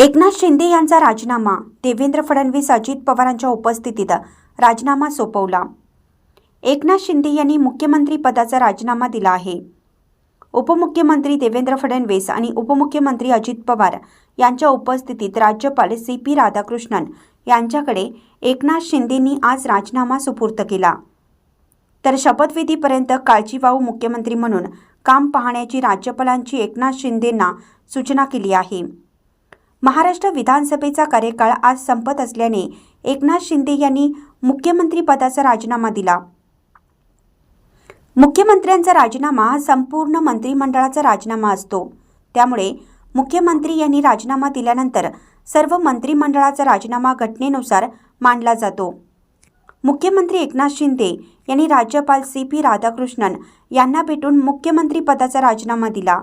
एकनाथ शिंदे यांचा राजीनामा देवेंद्र फडणवीस अजित पवारांच्या उपस्थितीत राजीनामा सोपवला. एकनाथ शिंदे यांनी मुख्यमंत्री पदाचा राजीनामा दिला आहे. उपमुख्यमंत्री देवेंद्र फडणवीस आणि उपमुख्यमंत्री अजित पवार यांच्या उपस्थितीत राज्यपाल सी पी राधाकृष्णन यांच्याकडे एकनाथ शिंदेंनी आज राजीनामा सुपूर्त केला. तर शपथविधीपर्यंत काळजीवाहू मुख्यमंत्री म्हणून काम पाहण्याची राज्यपालांची एकनाथ शिंदेंना सूचना केली आहे. महाराष्ट्र विधानसभेचा कार्यकाळ आज संपत असल्याने एकनाथ शिंदे यांनी मुख्यमंत्री पदाचा राजीनामा दिला. मुख्यमंत्र्यांचा राजीनामा हा संपूर्ण मंत्रिमंडळाचा राजीनामा असतो. त्यामुळे मुख्यमंत्री यांनी राजीनामा दिल्यानंतर सर्व मंत्रिमंडळाचा राजीनामा घटनेनुसार मांडला जातो. मुख्यमंत्री एकनाथ शिंदे यांनी राज्यपाल सी पी राधाकृष्णन यांना भेटून मुख्यमंत्री पदाचा राजीनामा दिला.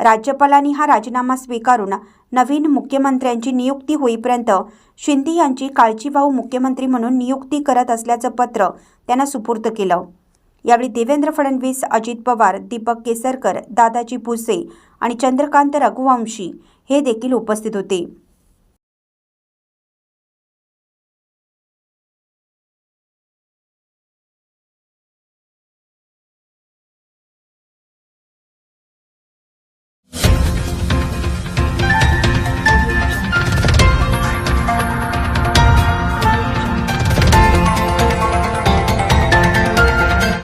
राज्यपालांनी हा राजीनामा स्वीकारून नवीन मुख्यमंत्र्यांची नियुक्ती होईपर्यंत शिंदे यांची काळजीवाहू मुख्यमंत्री म्हणून नियुक्ती करत असल्याचं पत्र त्यांना सुपूर्द केलं. यावेळी देवेंद्र फडणवीस अजित पवार दीपक केसरकर दादाजी भुसे आणि चंद्रकांत रघुवंशी हे देखील उपस्थित होते.